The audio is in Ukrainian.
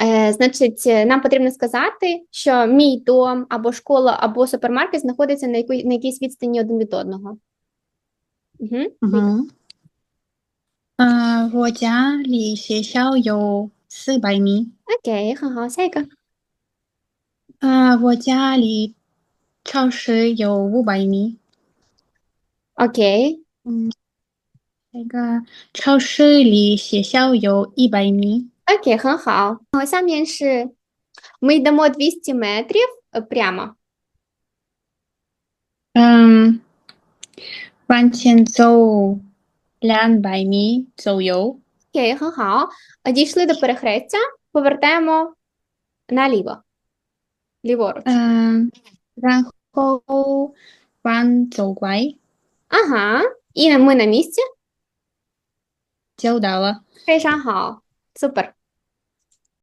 Е, значить, е, нам потрібно сказати, що мій дом або школа, або супермаркет знаходиться на, якій, на якійсь відстані один від одного. Угу. 嗯，呃，我家离学校有四百米。 Окей, ага, сяйка. 呃，我家离超市有五百米。 Окей. 嗯，那个超市离学校有一百米。 Окей, ха-ха. Ну, Ось самі ж ми йдемо 200 метрів е, прямо. 嗯，往前走两百米左右。 Окей, ха-ха. А Дійшли до перехрестя, повертаємо наліво. Ліворуч. 嗯，然后往左拐 Ага. І ми на місці. 就到了。 Окей, ха-ха. Супер.